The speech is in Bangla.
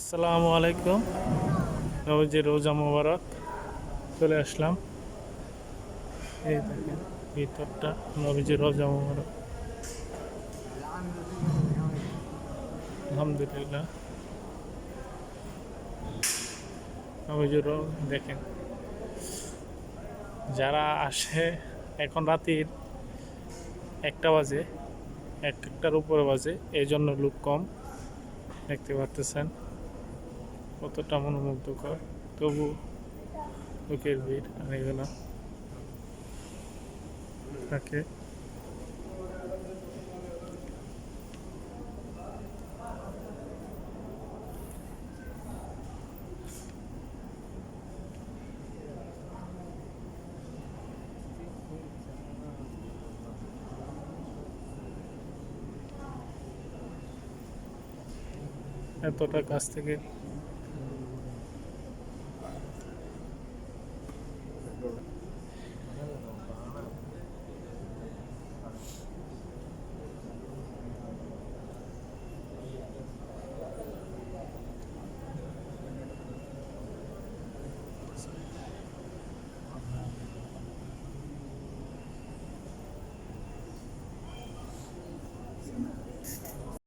আসসালামু আলাইকুম। নবজি রোজা মোবারক চলে আসলাম। এই দেখেন, ভিতরটা নবজি রোজা মোবারক। আলহামদুলিল্লাহ। নবজি দেখেন, যারা আসে এখন রাতির একটা বাজে, এক একটার উপরে বাজে এই জন্য লোক কম, দেখতে পারতেছেন। কতটা মনোমুগ্ধকর। তবু লোকের ভিড় আর এগুলো থাকে এতটা কাছ থেকে